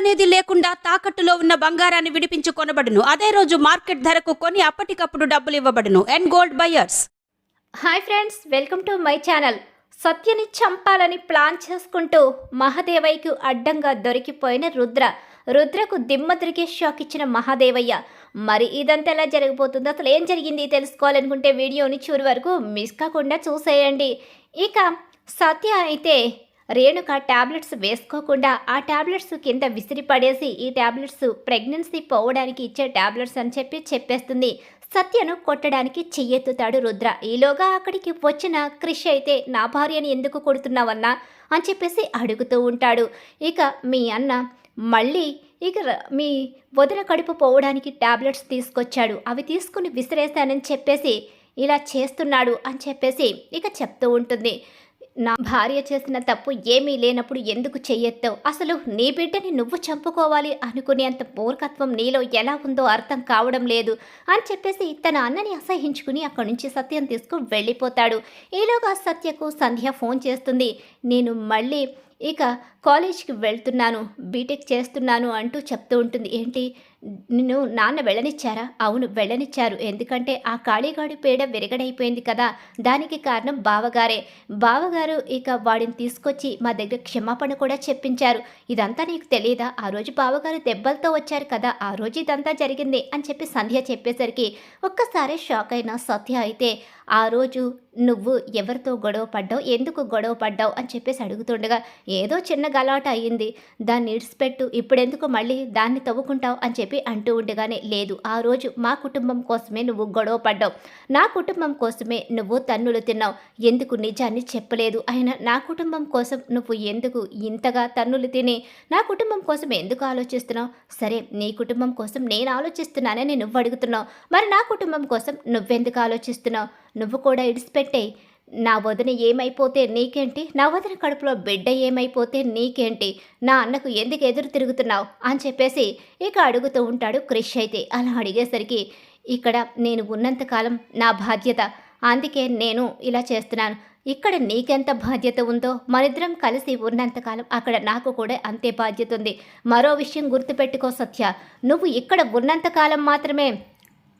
అనేది లేకుండా తాకట్టులో ఉన్న బంగారాన్ని విడిపించి కొనబడును. అదే రోజు మార్కెట్ ధరకు కొని అప్పటికప్పుడు డబ్బులు ఇవ్వబడును. And gold buyers hi friends welcome to my channel సత్యని చంపాలని ప్లాన్ చేసుకుంటూ మహాదేవయ్యకు అడ్డంగా దొరికిపోయిన రుద్ర. రుద్రకు దిమ్మ తిరిగే షాక్ ఇచ్చిన మహాదేవయ్య. మరి ఇదంతా ఎలా జరగబోతుందో అసలు ఏం జరిగింది తెలుసుకోవాలనుకుంటే వీడియోని చివరి వరకు మిస్ కాకుండా చూసేయండి. ఇక సత్య అయితే రేణుక టాబ్లెట్స్ వేసుకోకుండా ఆ టాబ్లెట్స్ కింద విసిరి పడేసి ఈ టాబ్లెట్స్ ప్రెగ్నెన్సీ పోవడానికి ఇచ్చే టాబ్లెట్స్ అని చెప్పి చెప్పేస్తుంది. సత్యను కొట్టడానికి చెయ్యెత్తుతాడు రుద్ర. ఈలోగా అక్కడికి వచ్చిన క్రిష్ అయితే నా భార్యని ఎందుకు కొడుతున్నావన్నా? అని చెప్పేసి అడుగుతూ ఉంటాడు. ఇక మీ అన్న మళ్ళీ ఇక మీ వదిన కడుపు పోవడానికి టాబ్లెట్స్ తీసుకొచ్చాడు. అవి తీసుకుని విసిరేస్తానని చెప్పేసి ఇలా చేస్తున్నాడు అని చెప్పేసి ఇక చెప్తూ ఉంటుంది. నా భార్య చేసిన తప్పు ఏమీ లేనప్పుడు ఎందుకు చెయ్యెత్తావు అసలు నీ బిడ్డని నువ్వు చంపుకోవాలి అనుకునేంత మూర్ఖత్వం నీలో ఎలా ఉందో అర్థం కావడం లేదు అని చెప్పేసి తన అన్నని అసహించుకుని అక్కడి నుంచి సత్యం తీసుకుని వెళ్ళిపోతాడు. ఈలోగా సత్యకు సంధ్య ఫోన్ చేస్తుంది. నేను మళ్ళీ ఇక కాలేజ్కి వెళ్తున్నాను బీటెక్ చేస్తున్నాను అంటూ చెప్తూ ఉంటుంది. ఏంటి? నిన్ను నాన్న వెళ్ళనిచ్చారా? అవును వెళ్ళనిచ్చారు. ఎందుకంటే ఆ కాళీగాడి పేడ విరగడైపోయింది కదా. దానికి కారణం బావగారే. బావగారు ఇక వాడిని తీసుకొచ్చి మా దగ్గర క్షమాపణ కూడా చెప్పించారు. ఇదంతా నీకు తెలియదా ఆ రోజు బావగారు దెబ్బలతో వచ్చారు కదా. ఆ రోజు ఇదంతా జరిగింది అని చెప్పి సంధ్య చెప్పేసరికి ఒక్కసారి షాక్ అయిన సత్య అయితే ఆ రోజు నువ్వు ఎవరితో గొడవ పడ్డావు? ఎందుకు గొడవ పడ్డావు? అని చెప్పేసి అడుగుతుండగా ఏదో చిన్న గలాట అయ్యింది. దాన్ని ఇడిచిపెట్టు ఇప్పుడెందుకు మళ్ళీ దాన్ని తవ్వుకుంటావు? అని చెప్పి అంటూ ఉండగానే లేదు. ఆ రోజు మా కుటుంబం కోసమే నువ్వు గొడవ పడ్డావు. నా కుటుంబం కోసమే నువ్వు తన్నులు తిన్నావు. ఎందుకు నిజాన్ని చెప్పలేదు? అయినా నా కుటుంబం కోసం నువ్వు ఎందుకు ఇంతగా తన్నులు తిని? నా కుటుంబం కోసం ఎందుకు ఆలోచిస్తున్నావు? సరే నీ కుటుంబం కోసం నేను ఆలోచిస్తున్నానని నువ్వు అడుగుతున్నావు. మరి నా కుటుంబం కోసం నువ్వెందుకు ఆలోచిస్తున్నావు? నువ్వు కూడా ఇడిచిపెట్టేయి నా వదిన ఏమైపోతే నీకేంటి? నా వదిన కడుపులో బిడ్డ ఏమైపోతే నీకేంటి? నా అన్నకు ఎందుకు ఎదురు తిరుగుతున్నావు? అని చెప్పేసి ఇక అడుగుతూ ఉంటాడు క్రిష్ అయితే. అలా అడిగేసరికి ఇక్కడ నేను ఉన్నంతకాలం నా బాధ్యత. అందుకే నేను ఇలా చేస్తున్నాను. ఇక్కడ నీకెంత బాధ్యత ఉందో మనిద్దరం కలిసి ఉన్నంతకాలం అక్కడ నాకు కూడా అంతే బాధ్యత ఉంది. మరో విషయం గుర్తుపెట్టుకో సత్య. నువ్వు ఇక్కడ ఉన్నంతకాలం మాత్రమే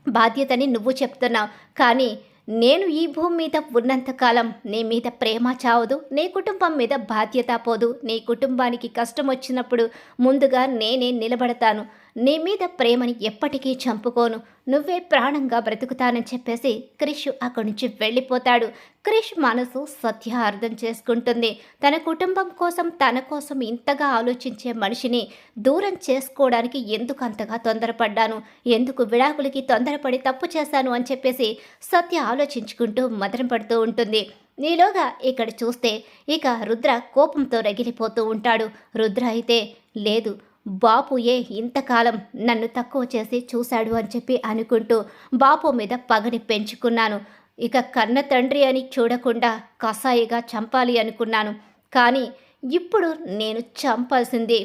బాధ్యతని నువ్వు చెప్తున్నావు. కానీ నేను ఈ భూమి మీద ఉన్నంతకాలం నీ మీద ప్రేమ చావదు నీ కుటుంబం మీద బాధ్యత పోదు. నీ కుటుంబానికి కష్టం వచ్చినప్పుడు ముందుగా నేనే నిలబడతాను. నీ మీద ప్రేమని ఎప్పటికీ చంపుకోను. నువ్వే ప్రాణంగా బ్రతుకుతానని చెప్పేసి క్రిష్ అక్కడి నుంచి వెళ్ళిపోతాడు. క్రిష్ మనసు సత్య అర్థం చేసుకుంటుంది. తన కుటుంబం కోసం తన కోసం ఇంతగా ఆలోచించే మనిషిని దూరం చేసుకోవడానికి ఎందుకు అంతగా తొందరపడ్డాను? ఎందుకు విడాకులకి తొందరపడి తప్పు చేశాను అని చెప్పేసి సత్య ఆలోచించుకుంటూ మదన పడుతూ ఉంటుంది. నీలోగా ఇక్కడ చూస్తే ఇక రుద్ర కోపంతో రగిలిపోతూ ఉంటాడు. రుద్ర అయితే లేదు బాపుయే ఇంతకాలం నన్ను తక్కువ చేసి చూశాడు అని చెప్పి అనుకుంటూ బాపు మీద పగని పెంచుకున్నాను. ఇక కన్న తండ్రి అని చూడకుండా కసాయిగా చంపాలి అనుకున్నాను. కానీ ఇప్పుడు నేను చంపాల్సింది.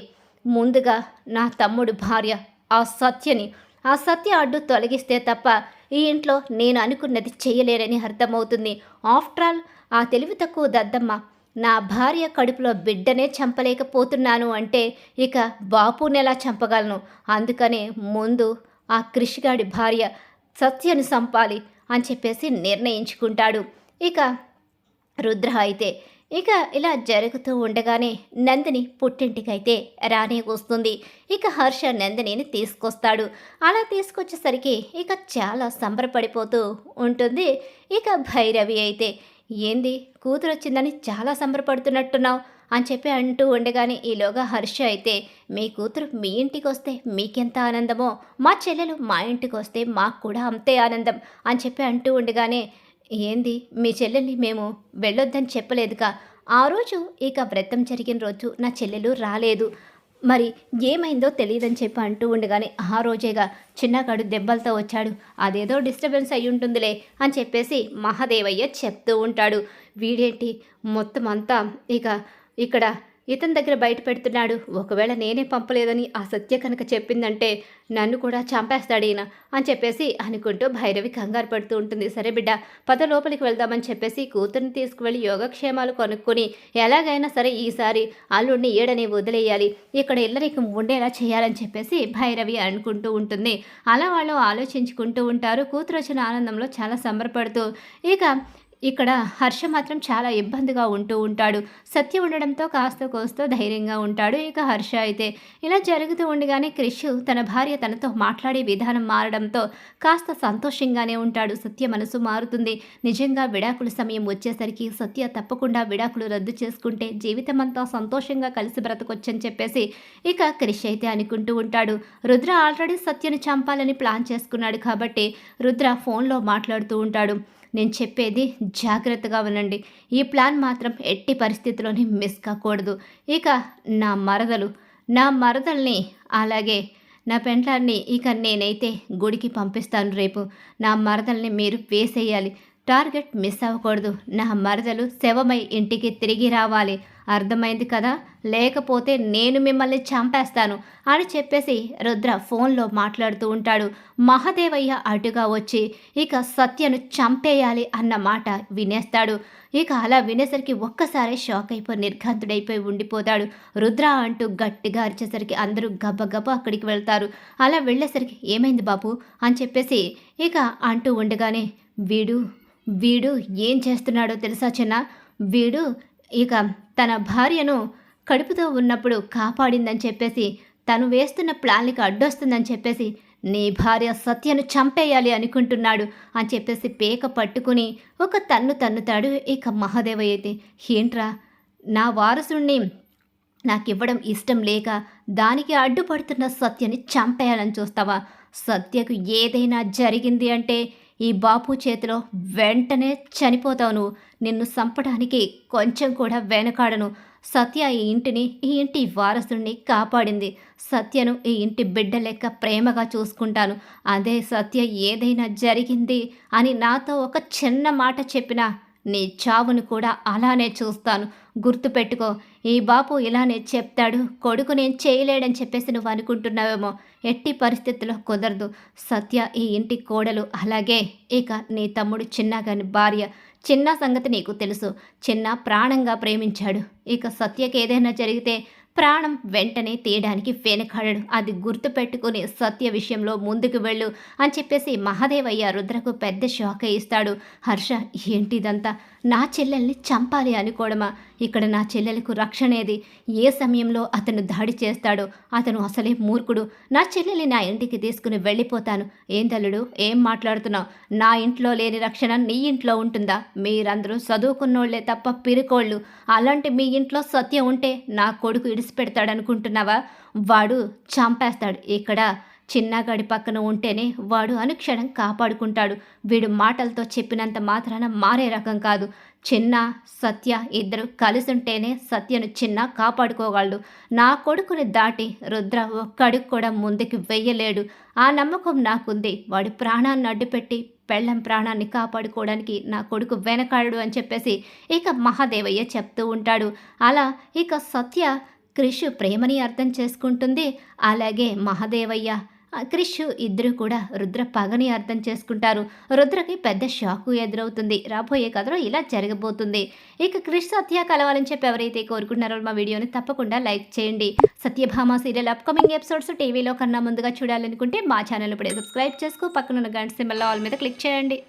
ముందుగా నా తమ్ముడు భార్య ఆ సత్యని ఆ సత్య అడ్డు తొలగిస్తే తప్ప ఈ ఇంట్లో నేను అనుకున్నది చేయలేనని అర్థమవుతుంది. ఆఫ్టర్ ఆల్ ఆ తెలివి తక్కువ దద్దమ్మ. నా భార్య కడుపులో బిడ్డనే చంపలేకపోతున్నాను అంటే ఇక బాపుని ఎలా చంపగలను? అందుకనే ముందు ఆ కృషిగాడి భార్య సత్యను చంపాలి అని చెప్పేసి నిర్ణయించుకుంటాడు. ఇక రుద్ర అయితే ఇక ఇలా జరుగుతూ ఉండగానే నందిని పుట్టింటికైతే రానే వస్తుంది. ఇక హర్ష నందినిని తీసుకొస్తాడు. అలా తీసుకొచ్చేసరికి ఇక చాలా సంబరపడిపోతూ ఉంటుంది. ఇక భైరవి అయితే ఏంది? కూతురు వచ్చిందని చాలా సంబరపడుతున్నట్టున్నావు అని చెప్పి అంటూ ఉండగానే ఈలోగా హర్ష అయితే మీ కూతురు మీ ఇంటికి వస్తే మీకెంత ఆనందమో మా చెల్లెలు మా ఇంటికి వస్తే మాకు కూడా అంతే ఆనందం అని చెప్పి అంటూ ఉండగానే ఏంది? మీ చెల్లెల్ని మేము వెళ్ళొద్దని చెప్పలేదుగా. ఆ రోజు ఇక వ్రతం జరిగిన రోజు నా చెల్లెలు రాలేదు. మరి ఏమైందో తెలియదని చెప్పి అంటూ ఉండగానే ఆ రోజేగా చిన్నగాడు దెబ్బలతో వచ్చాడు. అదేదో డిస్టర్బెన్స్ అయి ఉంటుందిలే అని చెప్పేసి మహాదేవయ్య చెప్తూ ఉంటాడు. వీడేంటి? మొత్తం అంతా ఇక ఇక్కడ ఇతని దగ్గర బయట పెడుతున్నాడు. ఒకవేళ నేనే పంపలేదని ఆ సత్య కనుక చెప్పిందంటే నన్ను కూడా చంపేస్తాడు ఈయన అని చెప్పేసి అనుకుంటూ భైరవి కంగారు పడుతూ ఉంటుంది. సరే బిడ్డ పద లోపలికి వెళ్దామని చెప్పేసి కూతుర్ని తీసుకువెళ్ళి యోగక్షేమాలు కొనుక్కొని ఎలాగైనా సరే ఈసారి అల్లుడిని ఏడని వదిలేయాలి. ఇక్కడ ఇల్లరికి ఉండేలా చేయాలని చెప్పేసి భైరవి అనుకుంటూ ఉంటుంది. అలా వాళ్ళు ఆలోచించుకుంటూ ఉంటారు. కూతురు వచ్చిన ఆనందంలో చాలా సంబరపడుతూ. ఇక ఇక్కడ హర్ష మాత్రం చాలా ఇబ్బందిగా ఉంటూ ఉంటాడు. సత్య ఉండడంతో కాస్త కోస్తో ధైర్యంగా ఉంటాడు. ఇక హర్ష అయితే ఇలా జరుగుతూ ఉండగానే క్రిష్ తన భార్య తనతో మాట్లాడే విధానం మారడంతో కాస్త సంతోషంగానే ఉంటాడు. సత్య మనసు మారుతుంది. నిజంగా విడాకుల సమయం వచ్చేసరికి సత్య తప్పకుండా విడాకులు రద్దు చేసుకుంటే జీవితమంతా సంతోషంగా కలిసి బ్రతకొచ్చని చెప్పేసి ఇక క్రిష్ అయితే అనుకుంటూ ఉంటాడు. రుద్ర ఆల్రెడీ సత్యను చంపాలని ప్లాన్ చేసుకున్నాడు కాబట్టి రుద్ర ఫోన్లో మాట్లాడుతూ ఉంటాడు. నేను చెప్పేది జాగ్రత్తగా వినండి. ఈ ప్లాన్ మాత్రం ఎట్టి పరిస్థితిలోని మిస్ కాకూడదు. ఇక నా మరదలు నా మరదల్ని అలాగే నా పెంట్లాన్ని ఇక నేనైతే గుడికి పంపిస్తాను రేపు. నా మరదల్ని మీరు వేసేయాలి. టార్గెట్ మిస్ అవ్వకూడదు. నా మరదలు శవమై ఇంటికి తిరిగి రావాలి. అర్థమైంది కదా? లేకపోతే నేను మిమ్మల్ని చంపేస్తాను అని చెప్పేసి రుద్ర ఫోన్లో మాట్లాడుతూ ఉంటాడు. మహదేవయ్య అటుగా వచ్చి ఇక సత్యను చంపేయాలి అన్న మాట వినేస్తాడు. ఇక అలా వినేసరికి ఒక్కసారి షాక్ అయిపోయి నిర్ఘాంతుడైపోయి ఉండిపోతాడు. రుద్ర అంటూ గట్టిగా అరిచేసరికి అందరూ గబగబ అక్కడికి వెళ్తారు. అలా వెళ్ళేసరికి ఏమైంది బాబు? అని చెప్పేసి ఇక అంటూ ఉండగానే వీడు వీడు ఏం చేస్తున్నాడో తెలుసా చిన్న? వీడు ఇక తన భార్యను కడుపుతో ఉన్నప్పుడు కాపాడిందని చెప్పేసి తను వేస్తున్న ప్లాన్కి అడ్డొస్తుందని చెప్పేసి నీ భార్య సత్యను చంపేయాలి అనుకుంటున్నాడు అని చెప్పేసి పేక పట్టుకుని ఒక తన్ను తన్నుతాడు ఇక మహాదేవ అయితే. ఏంట్రా నా వారసుణ్ణి నాకు ఇవ్వడం ఇష్టం లేక దానికి అడ్డుపడుతున్న సత్యని చంపేయాలని చూస్తావా? సత్యకు ఏదైనా జరిగింది అంటే ఈ బాపు చేతిలో వెంటనే చనిపోతావు నువ్వు. నిన్ను చంపడానికి కొంచెం కూడా వెనకాడను. సత్య ఈ ఇంటిని ఈ ఇంటి వారసుని కాపాడింది. సత్యను ఈ ఇంటి బిడ్డ లెక్క ప్రేమగా చూసుకుంటాను. అదే సత్య ఏదైనా జరిగింది అని నాతో ఒక చిన్న మాట చెప్పినా నీ చావును కూడా అలానే చూస్తాను. గుర్తుపెట్టుకో ఈ బాపు ఇలానే చెప్తాడు. కొడుకు నేను చేయలేడని చెప్పేసి నువ్వు అనుకుంటున్నావేమో. ఎట్టి పరిస్థితుల్లో కుదరదు. సత్య ఈ ఇంటి కోడలు అలాగే. ఇక నీ తమ్ముడు చిన్నగాని భార్య. చిన్న సంగతి నీకు తెలుసు. చిన్న ప్రాణంగా ప్రేమించాడు. ఇక సత్యకి ఏదైనా జరిగితే ప్రాణం వెంటనే తీయడానికి వెనకాడడు. అది గుర్తుపెట్టుకుని సత్య విషయంలో ముందుకు వెళ్ళు అని చెప్పేసి మహాదేవయ్య రుద్రకు పెద్ద షాక్ ఇస్తాడు. హర్ష ఏంటిదంతా? నా చెల్లెల్ని చంపాలి అనుకోవడమా ఇక్కడ నా చెల్లెలకు రక్షణేది ఏ సమయంలో అతను దాడి చేస్తాడో అతను అసలే మూర్ఖుడు. నా చెల్లెల్ని నా ఇంటికి తీసుకుని వెళ్ళిపోతాను. ఏం తల్లుడు? ఏం మాట్లాడుతున్నావు? నా ఇంట్లో లేని రక్షణ నీ ఇంట్లో ఉంటుందా? మీరందరూ చదువుకున్నోళ్ళే తప్ప పిరుకోళ్ళు. అలాంటి మీ ఇంట్లో సత్యం ఉంటే నా కొడుకు ఇడిసిపెడతాడనుకుంటున్నావా? వాడు చంపేస్తాడు. ఇక్కడ చిన్నగాడి పక్కన ఉంటేనే వాడు అనుక్షణం కాపాడుకుంటాడు. వీడు మాటలతో చెప్పినంత మాత్రాన మారే రకం కాదు. చిన్న సత్య ఇద్దరు కలిసుంటేనే సత్యను చిన్న కాపాడుకోగలడు. నా కొడుకుని దాటి రుద్ర ఒక్కడికి కూడా ముందుకు వెయ్యలేడు. ఆ నమ్మకం నాకుంది. వాడి ప్రాణాన్ని అడ్డుపెట్టి పెళ్ళం ప్రాణాన్ని కాపాడుకోవడానికి నా కొడుకు వెనకాడు అని చెప్పేసి ఇక మహాదేవయ్య చెప్తూ ఉంటాడు. అలా ఇక సత్య క్రిష్ ప్రేమని అర్థం చేసుకుంటుంది. అలాగే మహాదేవయ్య క్రిష్ ఇద్దరు కూడా రుద్ర పగని అర్థం చేసుకుంటారు. రుద్రకి పెద్ద షాకు ఎదురవుతుంది. రాబోయే కథలో ఇలా జరగబోతుంది. ఇక క్రిష్ సత్య కలవాలని చెప్పి ఎవరైతే కోరుకుంటున్నారో మా వీడియోని తప్పకుండా లైక్ చేయండి. సత్యభామ సీరియల్ అప్కమింగ్ ఎపిసోడ్స్ టీవీలో కన్నా ముందుగా చూడాలనుకుంటే మా ఛానల్ ఇప్పుడే సబ్స్క్రైబ్ చేసుకో. పక్కనున్న గంట సింబల్ ఆల్ మీద క్లిక్ చేయండి.